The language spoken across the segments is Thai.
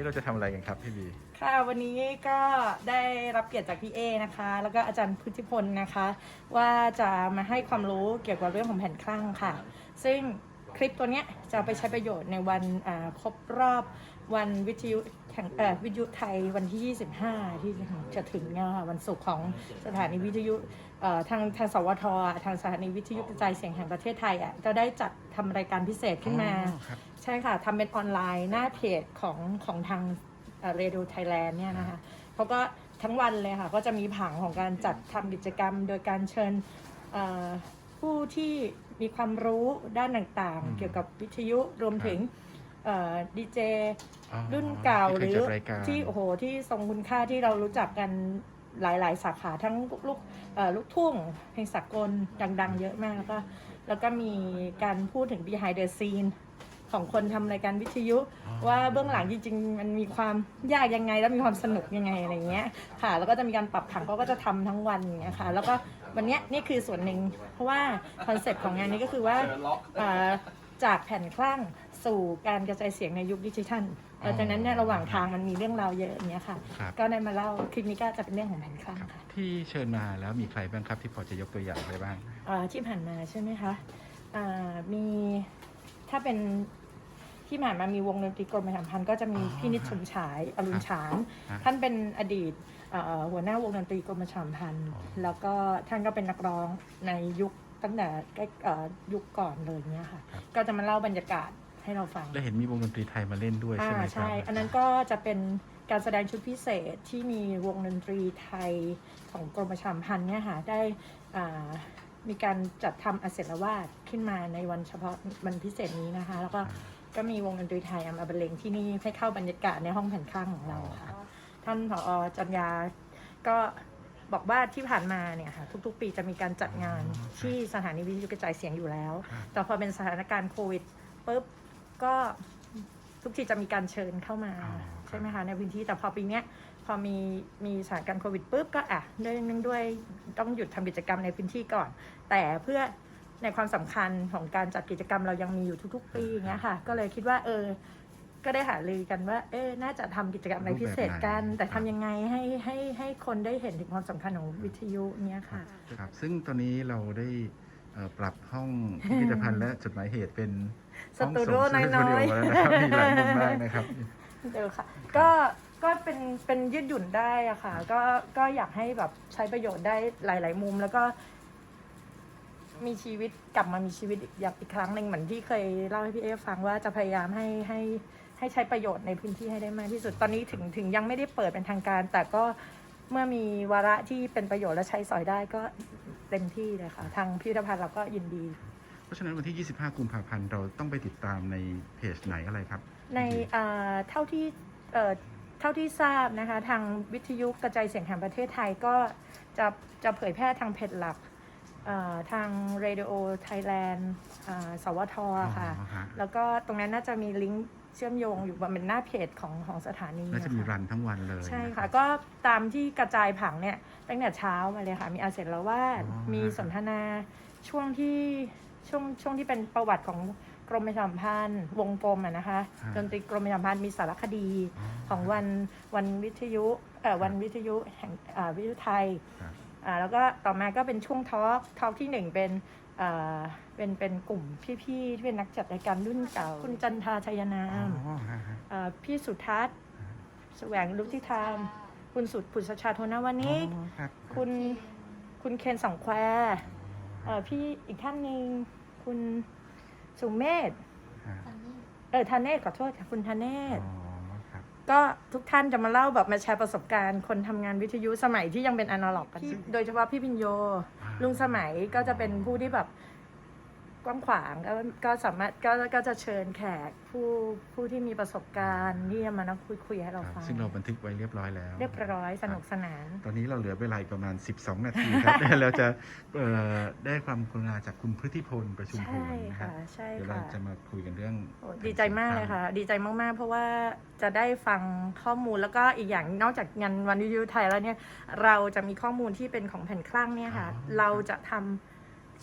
นี้เราจะทำอะไรกันครับพี่บีค่ะวันนี้ก็ได้รับเกียรติจากพี่เอนะคะ แล้วก็อาจารย์พุทธิพลนะคะ ว่าจะมาให้ความรู้เกี่ยวกับเรื่องของแผ่นคลั่งค่ะ ซึ่งคลิปตัวเนี้ยจะไปใช้ประโยชน์ในวันครบรอบวันวิทยุ แห่งเอ่อวิทยุไทยวันที่ 25 ที่จะถึงเนี่ยค่ะวันศุกร์ของสถานีวิทยุเอ่อทางทางสวทอะทางสถานีวิทยุกระจายเสียงแห่งประเทศไทยอะจะได้จัดทำรายการพิเศษขึ้นมาอ๋อครับใช่ค่ะทำเป็นออนไลน์หน้าเพจของของทางเรดิโอไทยแลนด์เนี่ยนะคะเขาก็ทั้งวันเลยค่ะ ก็จะมีผังของการจัดทำกิจกรรม โดยการเชิญเอ่อผู้ที่มีความรู้ด้านต่างอืมๆเกี่ยวกับวิทยุรวมถึง ดีเจอ๋อรุ่นเก่าหที่รืเคยอจัดรายการที่โอ้โหที่ทรงคุณค่าที่เรารู้จักกันหลาย ๆ สาขาทั้งลูกเอ่อลูกทุ่งเพลงสากลดัง ๆ เยอะมากแล้วก็แล้วก็มีการพูดถึง behind the scene ของคนทำรายการวิทยุอ๋อว่าเบื้องหลังจริง ๆ มันมีความยากยังไง แล้วมีความสนุกยังไงอะไรเงี้ยค่ะ แล้วก็จะมีการปรับผังเขาก็จะทำทั้งวันอย่างเงี้ยค่ะ แล้วก็วันเนี้ยนี่คือส่วนหนึ่งเพราะว่าคอนเซ็ปต์ของงานนี้ก็คือว่าเอ่อจากแผ่นคลั่ง สู่การกระจายเสียงในยุคดิจิทัลเอ่อดังนั้นเนี่ยระหว่างทางมันมีเรื่องราวเยอะอย่างเงี้ยค่ะ ครับก็ได้มาเล่าคลิปนี้ก็จะเป็นเรื่องของแผ่นคลั่งค่ะที่เชิญมาแล้วมีใครบ้างครับที่พอจะยกตัวอย่างได้บ้าง เอ่อที่ผ่านมาใช่ไหมคะอ่ามีถ้าเป็นที่ผ่านมามีวงดนตรีกรมประชาสัมพันธ์ก็จะมีอ๋อพี่นิดชมฉายอรุณฉางฮะท่านเป็นอดีตเอ่อหัวหน้าวงดนตรีกรมประชาสัมพันธ์ อ๋อ แล้วก็ท่านก็เป็นนักร้องในยุคตั้งแต่ใกล้เอ่อยุคก่อนเลยเนี้ยค่ะ ก็จะมาเล่าบรรยากาศ ให้เราฟังและเห็นมีวงดนตรีไทยมาเล่นด้วยใช่อ่าไหมครับใช่ อันนั้นก็จะเป็นการแสดงชุดพิเศษที่มีวงดนตรีไทยของกรมประชาสัมพันธ์เนี่ยค่ะได้อ่ามีการจัดทำอาเสรวาดขึ้นมาในวันเฉพาะวันพิเศษนี้นะคะ แล้วก็ก็มีวงดนตรีไทยเอามาบรรเลงที่นี่ให้เข้าบรรยากาศในห้องแผ่นข้างของเราค่ะ ท่านผอจัญญาก็บอกว่าที่ผ่านมาเนี่ยค่ะทุกๆ ปีจะมีการจัดงานที่สถานีวิทยุกระจายเสียงอยู่แล้วครับแต่พอเป็นสถานการณ์โควิดปุ๊บ ก็ทุกทีจะมีการเชิญเข้ามาอ๋อใช่ไหมคะในพื้นที่แต่พอปีเนี้ยพอมีมีสถานการณ์โควิดปุ๊บก็อะเนื่องเนื่องด้วยต้องหยุดทำกิจกรรมในพื้นที่ก่อน แต่เพื่อในความสำคัญของการจัดกิจกรรมเรายังมีอยู่ทุก ๆ ปีอย่างเงี้ยค่ะ ก็เลยคิดว่าเออ ก็ได้หารือกันว่า เออน่าจะทำกิจกรรมอะไรพิเศษกัน แต่ทำยังไงให้ให้ให้คนได้เห็นถึงความสำคัญของวิทยุเนี้ยค่ะครับซึ่งตอนนี้เราได้เอ่อ ปรับห้องพิพิธภัณฑ์และจดหมายเหตุเป็นสตูดิโอห้งส่งน้อยๆสตูดิโแล้วนะครับมีหลายมุมมากนะครับเดี๋ยวค่ะ ก็ก็เป็นเป็นยืดหยุ่นได้อะค่ะ ก็ก็อยากให้แบบใช้ประโยชน์ได้หลาย ๆ มุมแล้วก็ มีชีวิตกลับมามีชีวิตอีกอย่างอีกครั้งหนึ่งเหมือนที่เคยเล่าให้พี่เอฟังว่าจะพยายามให้ให้ให้ใช้ประโยชน์ในพื้นที่ให้ได้มากที่สุดตอนนี้ถึงถึงยังไม่ได้เปิดเป็นทางการ แต่ก็เมื่อมีวาระที่เป็นประโยชน์และใช้สอยได้ก็ เต็มที่เลยค่ะ ทางพิพิธภัณฑ์เราก็ยินดี เพราะฉะนั้นวันที่ 25 กุมภาพันธ์เราต้องไปติดตามในเพจไหนอะไรครับ ในเอ่อเท่าที่เอ่อเท่าที่ทราบนะคะ ทางวิทยุกระจายเสียงแห่งประเทศไทยก็จะจะเผยแพร่ทางเพจหลักเอ่อทาง Radio Thailand อ่าสวทค่ะ อ๋อฮะ แล้วก็ตรงนั้นน่าจะมีลิงก์ เชื่อมโยงอยู่บนเป็นหน้าเพจของของสถานีน่าจะมีนะคะรันทั้งวันเลยใช่นค่ะรับก็ตามที่กระจายผังเนี่ยตั้งแต่เช้ามาเลยค่ะ มีอาเสร็จแล้วว่าดอ๋อมีสนทนาช่วงที่ช่วงช่วงที่เป็นประวัติของกรมประชาสัมพันธ์วงกลมอะนะคะดนตรีกรมประชาสัมพันธ์มีสารคดีของวันวันวิทยุเอ่อวันวิทยุแห่งอ่าวิทยุไทยครับอ่าแล้วก็ต่อมาก็เป็นช่วงทอล์กทอล์กที่หนึ่งเป็นอ่า เป็นเป็นกลุ่มพี่ๆที่เป็นนักจัดรายการรุ่นเก่า คุณจันทาชัยนามอ๋อฮะฮะอ่าพี่สุทัศน์แสวงลุกที่ทามคุณสุดผุชชาโทนาวันนี้อ๋อครับคุณคุณเคนสังแควเอ่อพี่อีกท่านหนึ่งคุณสุเมธฮะเออธเนศขอโทษค่ะคุณธเนศอ๋อครับ ก็ทุกท่านจะมาเล่าแบบมาแชร์ประสบการณ์คนทำงานวิทยุสมัยที่ยังเป็นอนาล็อกกัน โดยเฉพาะพี่พิญโยอ่าลุงสมัยก็จะเป็นผู้ที่แบบ กว้างขวางก็ก็สามารถก็ก็จะเชิญแขกผู้ผู้ที่มีประสบการณ์ที่จะมานั่งคุยคุยให้เราครับฟังซึ่งเราบันทึกไว้เรียบร้อยแล้ว เรียบร้อยสนุกสนาน ตอนนี้เราเหลือเวลาอีกประมาณ 12 นาทีครับ เราจะเอ่อได้ความกรุณาจากคุณพฤติพลประชุมพใช่ลนะครัค่ะบใช่เดี๋ยวเราค่ะจะมาคุยกันเรื่องโอ้ดีใจมากเลยค่ะ ดีใจมากๆ เพราะว่าจะได้ฟังข้อมูลแล้วก็อีกอย่างนอกจากงานวันวิทยุไทยแล้วเนี่ยเราจะมีข้อมูลที่เป็นของแผ่นคลั่งเนี่ยค่ะ เราจะทำ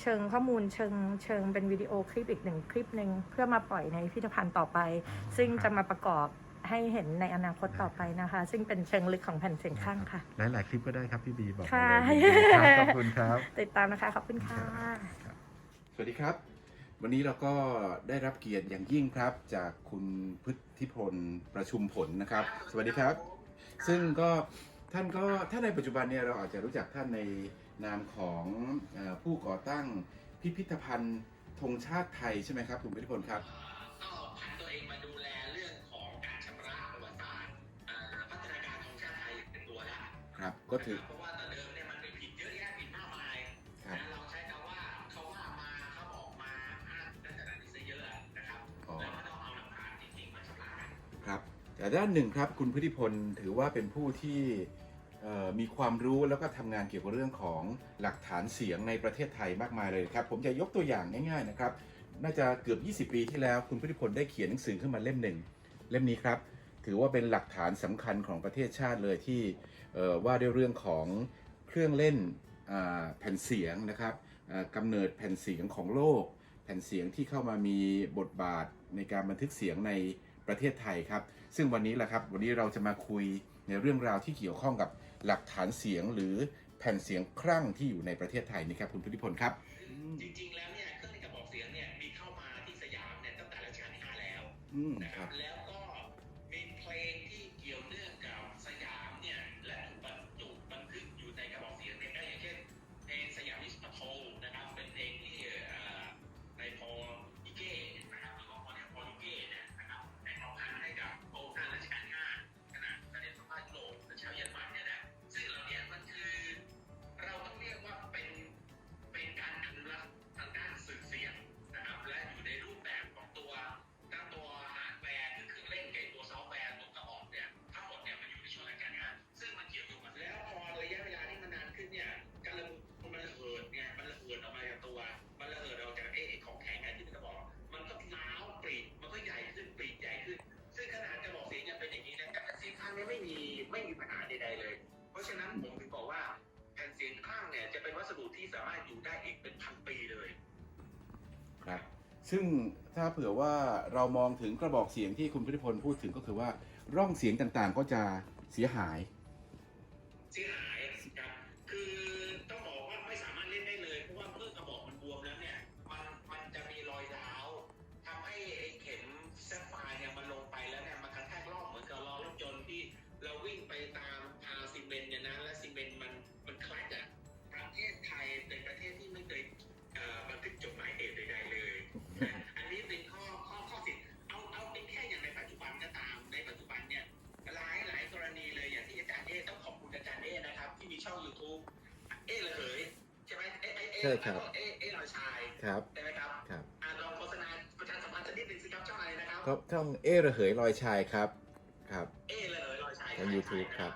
เชิงข้อมูลเชิงเชิงเป็นวิดีโอคลิปอีกหนึ่งคลิปหนึ่งเพื่อมาปล่อยในพิพิธภัณฑ์ต่อไป ซึ่งจะมาประกอบให้เห็นในอนาคตต่อไปนะคะ ซึ่งเป็นเชิงลึกของแผ่นเสียงข้างค่ะ หลาย ๆ คลิปก็ได้ครับพี่บีบอกค่ะมาเลยครับขอบคุณครับ ติดตามนะคะขอบคุณค่ะ สวัสดีครับ วันนี้เราก็ได้รับเกียรติอย่างยิ่งครับ จากคุณพุทธิพลประชุมผลนะครับ สวัสดีครับ ซึ่งก็ ท่านก็ถ้าในปัจจุบันเนี่ยเราอาจจะรู้จักท่านในนามของเออผู้ก่อตั้งพิพิธภัณฑ์ธงชาติไทยใช่ไหมครับคุณพุทธิพลครับก็ผันตัวเองมาดูแลเรื่องของการชำระประวัติศาสตร์เอ่อพัฒนาการของชาติไทยเป็นตัวหลักครับก็ถือเพราะว่า แต่ด้านหนึ่งครับคุณพุทธิพลถือว่าเป็นผู้ที่มีความรู้แล้วก็ทำงานเกี่ยวกับเรื่องของหลักฐานเสียงในประเทศไทยมากมายเลยครับ ผมจะยกตัวอย่างง่ายๆนะครับ น่าจะเกือบ 20 ปีที่แล้วคุณพุทธิพลได้เขียนหนังสือขึ้นมาเล่มหนึ่งเล่มนี้ครับถือว่าเป็นหลักฐานสำคัญของประเทศชาติเลยที่ว่าด้วยเรื่องของเครื่องเล่นแผ่นเสียงนะครับอ่ากำเนิดแผ่นเสียงของโลก แผ่นเสียงที่เข้ามามีบทบาทในการบันทึกเสียงในประเทศไทยครับ ซึ่งวันนี้แหละครับวันนี้เราจะมาคุยในเรื่องราวที่เกี่ยวข้องกับหลักฐานเสียงหรือแผ่นเสียงครั่งที่อยู่ในประเทศไทยนี่ครับคุณพุทธิพลครับ จริง ๆ แล้วเนี่ยเครื่องเล่นกระบอกเสียงเนี่ยมีเข้ามาที่สยามเนี่ยตั้งแต่รัชกาลที่ห้าแล้วอืมนะคครัรับบแล้ว นั้นผมถึงบอกว่าแผ่นเสียงข้างเนี่ยจะเป็นวัสดุที่สามารถอยู่ได้อีกเป็นพันปีเลยครับ ซึ่งถ้าเผื่อว่าเรามองถึงกระบอกเสียงที่คุณพุทธิพลพูดถึงก็คือว่าร่องเสียงต่างๆก็จะเสียหาย เสียหาย ช่ครับ เอเอลอยชายครับใช่ไหมครับครับอ่าลองโฆษณาประชาสัมพันธ์สักนิดหนึ่งสิครับช่องอะไรนะครับก็ช่องเอระเหยลอยชายครับ ครับ เอระเหยลอยชายทาง YouTube ครับ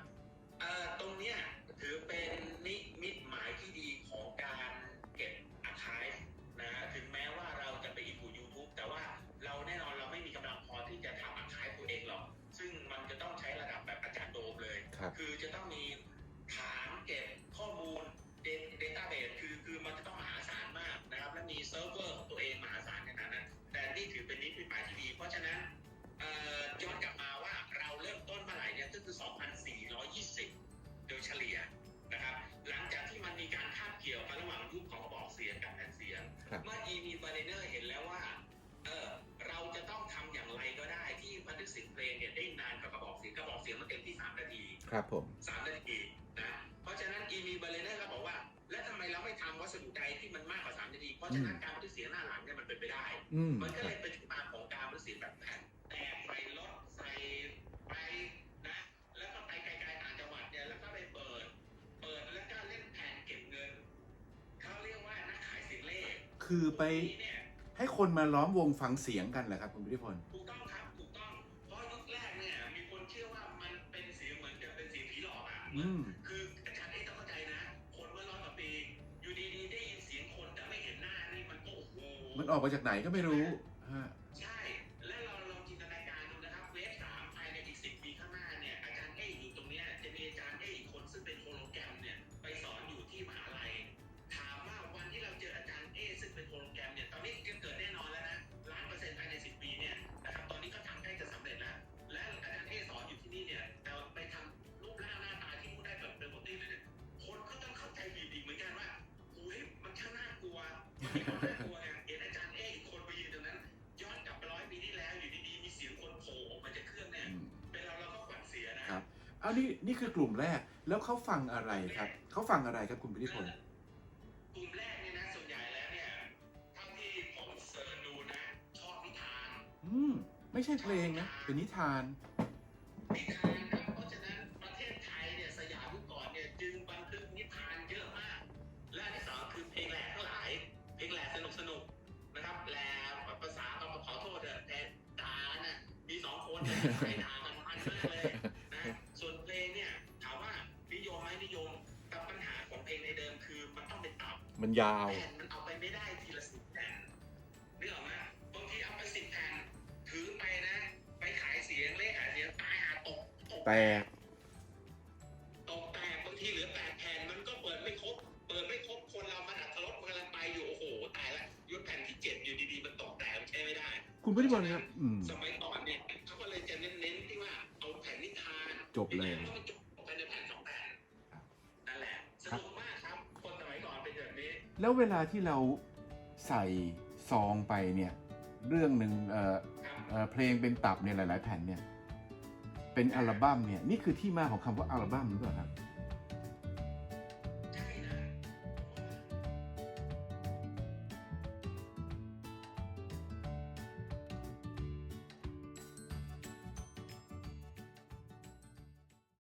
คือ 2,420 โดยเฉลี่ยนะครับ หลังจากที่มันมีการคาบเกี่ยวกันระหว่างรูปของกระบอกเสียงกับแผ่นเสียงครับเมื่อ e m ีบาร์เนอร์เห็นแล้วว่าเออเราจะต้องทำอย่างไรก็ได้ที่บันทึกเสียงเพลงเนี่ยได้นานกว่ากระบอกเสียงกระบอกเสียงมันเต็มที่3นาทีครับผมสามนาทีนะเพราะฉะนั้น e m ีบาร์เนอร์ก็บอกว่า แล้วทำไมเราไม่ทำวัสดุใดที่มันมากกว่า3นาทีเพราะฉะนั้นการบันทึกเสียงหน้าหลังเนี่ยมันเป็นไปได้อืมมันคก็รัเลบยเป็นที่มาของการบันทึกเสียงแบบแผ่นแต่ใส่รถ คือไปนี่เนี่ยให้คนมาล้อมวงฟังเสียงกันเหรอครับคุณพุทธิพลถูกต้องครับถูกต้องเพราะยุคแรกเนี่ยมีคนเชื่อว่ามันเป็นเสียงเหมือนกับเป็นเสียงผีหลอกอะอืมคืออาจารย์เองต้องเข้าใจนะ คนเมื่อร้อยกว่าปีอยู่ดีๆได้ยินเสียงคนแต่ไม่เห็นหน้านี่มันก็โอ้โหมันออกมาจากไหนก็ไม่รู้ฮะใช่และ เอานี่นี่คือกลุ่มแรกแล้วเขาฟังอะไรครับเขาฟังอะไรครับคุณพิธิพลกลุ่มแรกเนี่ยนะส่วนใหญ่แล้วเนี่ยเท่าที่ผมเสิร์ชดูนะชอบนิทาน อืมไม่ใช่เพลงนะเป็นนิทานนิทานครับเพราะฉะนั้นประเทศไทยเนี่ยสยามเมื่อก่อนเนี่ยจึงบันทึกนิทานเยอะมาก และอันที่สองคือเพลงแหล่ทั้งหลาย เพลงแหล่สนุกสนุกๆนะครับแหล่ภาษาต้องขอโทษเถอะแต่ด่ากันน่ะมีสองคนเนี่ยใครด่า มันยาว แผ่นมันเอาไปไม่ได้ทีละสิบแผ่นนึกออกไหมบางทีเอาไปสิบแผ่นถือไปนะ ไปขายเสียงเลขขายเสียงตายหาตกตกแตกตกแตกบางทีเหลือแปดแผ่นมันก็เปิดไม่ครบ เปิดไม่ครบคนเรามันอัตลดมันกำลังไปอยู่โอ้โหตายละยุดแผ่นที่เจ็ดอยู่ดีๆมันตกแตกมันใช้ไม่ได้ คุณพิธิพลครับ อืม สมัยก่อนเนี่ยเขาก็เลยจะเน้นๆที่ว่าเอาแผ่นนิทานจบเลย นิทานก็มันจ แล้วเวลาที่เราใส่ซองไปเนี่ย เรื่องหนึ่งเอ่อเอ่อเพลงเป็นตับเนี่ยหลาย ๆ แผ่นเนี่ย เป็นอัลบั้มเนี่ย นี่คือที่มาของคำว่าอัลบั้มหรือเปล่าครับ